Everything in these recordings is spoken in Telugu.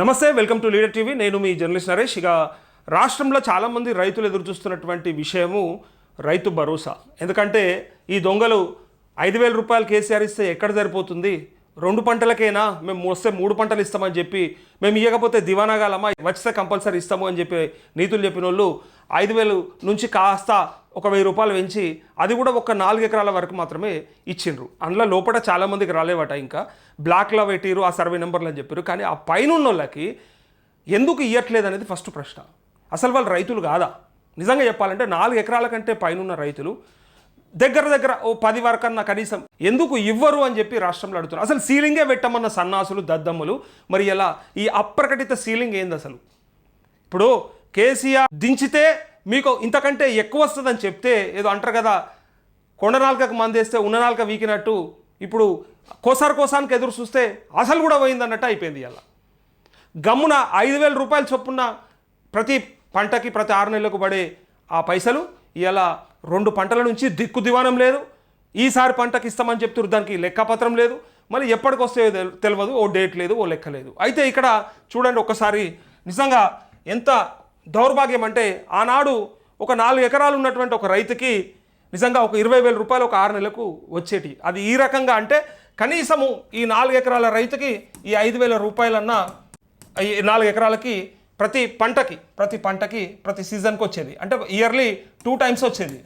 నమస్తే వెల్కమ్ టు లీడర్ టీవీ. నేను మీ జర్నలిస్ట్ నరేష్. ఇక రాష్ట్రంలో చాలామంది రైతులు ఎదురు చూస్తున్నటువంటి విషయము రైతు భరోసా. ఎందుకంటే ఈ దొంగలు ఐదు వేల రూపాయలు కేసీఆర్ ఇస్తే ఎక్కడ సరిపోతుంది? రెండు పంటలకైనా మేము వస్తే మూడు పంటలు ఇస్తామని చెప్పి మేము ఇవ్వకపోతే దివానాగాలమా వచ్చితే కంపల్సరీ ఇస్తాము అని చెప్పి నీతులు చెప్పిన వాళ్ళు ఐదు వేలు నుంచి కాస్త ఒక వెయ్యి రూపాయలు పెంచి అది కూడా ఒక నాలుగు ఎకరాల వరకు మాత్రమే ఇచ్చిండ్రు. అందులో లోపల చాలామందికి రాలేవట ఇంకా. బ్లాక్లో పెట్టిరు ఆ సర్వే నెంబర్లు అని చెప్పారు కానీ ఆ పైన ఉన్న వాళ్ళకి ఎందుకు ఇవ్వట్లేదు అనేది ఫస్ట్ ప్రశ్న. అసలు వాళ్ళు రైతులు కాదా? నిజంగా చెప్పాలంటే నాలుగు ఎకరాల కంటే పైన రైతులు దగ్గర దగ్గర ఓ పది వరకన్నా కనీసం ఎందుకు ఇవ్వరు అని చెప్పి రాష్ట్రంలో అడుగుతున్నారు. అసలు సీలింగే పెట్టమన్న సన్నాసులు దద్దమ్ములు మరి ఇలా ఈ అప్రకటిత సీలింగ్ ఏంది అసలు? ఇప్పుడు కేసీఆర్ దించితే మీకు ఇంతకంటే ఎక్కువ వస్తుందని చెప్తే ఏదో అంటారు కదా కొండ నాలుకకు మందేస్తే ఉన్న నాలుక వీకినట్టు ఇప్పుడు కోసారు కోసానికి ఎదురు చూస్తే అసలు కూడా పోయిందన్నట్టు అయిపోయింది ఇలా గమ్మున ఐదు వేల రూపాయలు చొప్పున ప్రతి పంటకి ప్రతి ఆరు నెలలకు పడే ఆ పైసలు ఇలా రెండు పంటల నుంచి దిక్కు దివానం లేదు. ఈసారి పంటకి ఇస్తామని చెప్తున్నారు దానికి లెక్కపత్రం లేదు. మళ్ళీ ఎప్పటికొస్తే తెలియదు ఓ డేట్ లేదు ఓ లెక్క లేదు. అయితే ఇక్కడ చూడండి ఒకసారి నిజంగా ఎంత దౌర్భాగ్యం అంటే ఆనాడు ఒక నాలుగు ఎకరాలు ఉన్నటువంటి ఒక రైతుకి నిజంగా ఒక ఇరవై వేల రూపాయలు ఒక ఆరు నెలలకు వచ్చేటి. అది ఈ రకంగా అంటే కనీసము ఈ నాలుగు ఎకరాల రైతుకి ఈ ఐదు వేల రూపాయలన్నా ఈ నాలుగు ఎకరాలకి ప్రతి పంటకి ప్రతి పంటకి ప్రతి సీజన్కి వచ్చేది. అంటే ఇయర్లీ టూ టైమ్స్ వచ్చేది.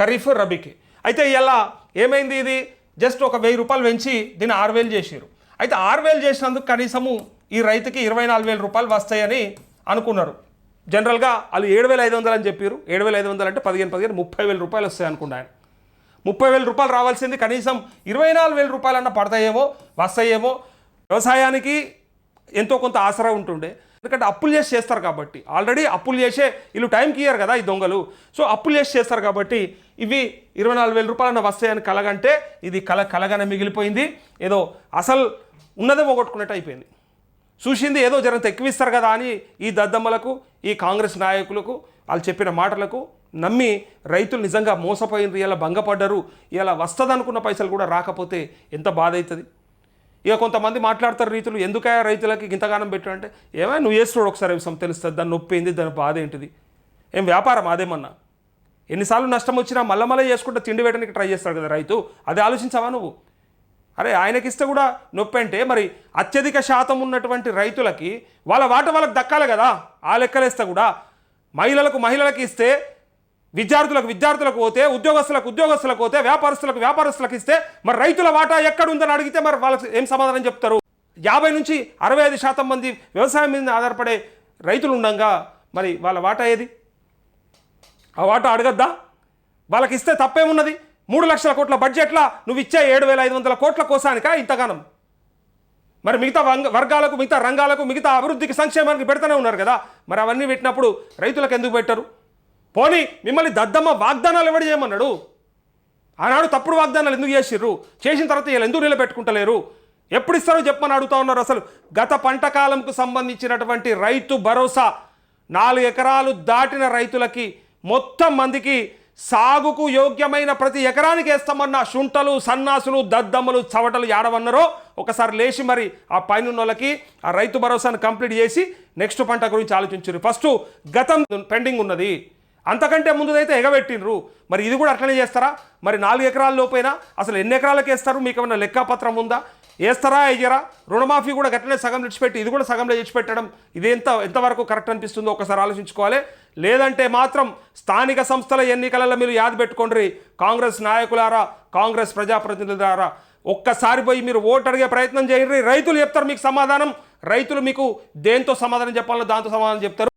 ఖరీఫ్ రబీకి. అయితే ఇలా ఏమైంది ఇది? జస్ట్ ఒక వెయ్యి రూపాయలు పెంచి దీన్ని ఆరు వేలు చేసారు అయితే ఆరు వేలు చేసినందుకు కనీసము ఈ రైతుకి ఇరవై నాలుగు వేల రూపాయలు వస్తాయని అనుకున్నారు. జనరల్గా వాళ్ళు ఏడు వేల ఐదు వందలు అని చెప్పారు ఏడు వేల ఐదు వందలు అంటే పదిహేను పదిహేను ముప్పై వేల రూపాయలు వస్తాయి అనుకున్నా ముప్పై వేల రూపాయలు రావాల్సింది కనీసం ఇరవై నాలుగు వేల రూపాయలన్నా పడతాయేమో వస్తాయేమో. వ్యవసాయానికి ఎంతో కొంత ఆసరా ఉంటుండే. ఎందుకంటే అప్పులు చేసి చేస్తారు కాబట్టి. ఆల్రెడీ అప్పులు చేసే వీళ్ళు టైంకి ఇయ్యారు కదా ఈ దొంగలు. సో అప్పులు చేసి చేస్తారు కాబట్టి ఇవి ఇరవై నాలుగు వేల రూపాయలన్న వస్తాయని కలగంటే ఇది కల కలగానే మిగిలిపోయింది. ఏదో అసలు ఉన్నదే పోగొట్టుకున్నట్టు అయిపోయింది. చూసింది ఏదో జరంత ఎక్కువిస్తారు కదా అని ఈ దద్దమ్మలకు ఈ కాంగ్రెస్ నాయకులకు వాళ్ళు చెప్పిన మాటలకు నమ్మి రైతులు నిజంగా మోసపోయినరు ఇలా భంగపడ్డరు ఇలా వస్తుంది అనుకున్న పైసలు కూడా రాకపోతే ఎంత బాధ అవుతుంది? ఇక కొంతమంది మాట్లాడతారు రీతులు ఎందుకయా రైతులకి ఇంతగానం పెట్టారంటే ఏమైనా నువ్వు చేస్తున్నాడు ఒకసారి విషయం తెలుస్తుంది దాన్ని నొప్పి ఏంది దాని బాధ ఏంటిది? ఏం వ్యాపారం అదేమన్నా ఎన్నిసార్లు నష్టం వచ్చినా మళ్ళా మళ్ళీ చేసుకుంటే తిండి వేయడానికి ట్రై చేస్తాడు కదా రైతు. అది ఆలోచించావా నువ్వు? అరే ఆయనకి ఇస్తే కూడా నొప్పి అంటే మరి అత్యధిక శాతం ఉన్నటువంటి రైతులకి వాళ్ళ వాట వాళ్ళకి దక్కాలి కదా. ఆ లెక్కలేస్తే కూడా మహిళలకు మహిళలకు ఇస్తే విద్యార్థులకు విద్యార్థులకు పోతే ఉద్యోగస్తులకు ఉద్యోగస్తులకు పోతే వ్యాపారస్తులకు వ్యాపారస్తులకు ఇస్తే మరి రైతుల వాటా ఎక్కడ ఉందని అడిగితే మరి వాళ్ళకి ఏం సమాధానం చెప్తారు? యాభై నుంచి అరవై ఐదు శాతం మంది వ్యవసాయం మీద ఆధారపడే రైతులు ఉండంగా మరి వాళ్ళ వాటా ఏది? ఆ వాటా అడగద్దా? వాళ్ళకి ఇస్తే తప్పేమున్నది? మూడు లక్షల కోట్ల బడ్జెట్లా నువ్వు ఇచ్చే ఏడు వేల ఐదు వందల కోట్ల కోసానికా ఇంతగానం? మరి మిగతా వర్గాలకు మిగతా రంగాలకు మిగతా అభివృద్ధికి సంక్షేమానికి పెడతానే ఉన్నారు కదా? మరి అవన్నీ పెట్టినప్పుడు రైతులకు ఎందుకు పెట్టరు? పోనీ మిమ్మల్ని దద్దమ్మ వాగ్దానాలు ఎవడు చేయమన్నాడు? ఆనాడు తప్పుడు వాగ్దానాలు ఎందుకు చేసిర్రు? చేసిన తర్వాత వీళ్ళు ఎందుకు నిలబెట్టుకుంటలేరు? ఎప్పుడు ఇస్తారో చెప్పమని అడుగుతా ఉన్నారు అసలు. గత పంట కాలంకు సంబంధించినటువంటి రైతు భరోసా నాలుగు ఎకరాలు దాటిన రైతులకి మొత్తం మందికి సాగుకు యోగ్యమైన ప్రతి ఎకరానికి వేస్తామన్న శుంటలు సన్నాసులు దద్దమ్మలు చవటలు ఏడవన్నారో ఒకసారి లేచి మరి ఆ పైన వాళ్ళకి ఆ రైతు భరోసాను కంప్లీట్ చేసి నెక్స్ట్ పంట గురించి ఆలోచించారు ఫస్ట్ గతం పెండింగ్ ఉన్నది. అంతకంటే ముందుదైతే ఎగబెట్టినరు మరి ఇది కూడా అట్లనే చేస్తారా? మరి నాలుగు ఎకరాల లోపైనా? అసలు ఎన్ని ఎకరాలకు వేస్తారు మీకు ఏమైనా లెక్కపత్రం ఉందా? వేస్తారా అయ్యరా రుణమాఫీ కూడా గట్లనే సగం విడిచిపెట్టి ఇది కూడా సగంలో విడిచిపెట్టడం ఇది ఎంత ఎంతవరకు కరెక్ట్ అనిపిస్తుందో ఒకసారి ఆలోచించుకోవాలి. లేదంటే మాత్రం స్థానిక సంస్థల ఎన్నికలలో మీరు యాద పెట్టుకోండి కాంగ్రెస్ నాయకులారా కాంగ్రెస్ ప్రజాప్రతినిధులారా ఒక్కసారి పోయి మీరు ఓటు అడిగే ప్రయత్నం చేయండి రైతులు చెప్తారు మీకు సమాధానం. రైతులు మీకు దేంతో సమాధానం చెప్పాలో దాంతో సమాధానం చెప్తారు.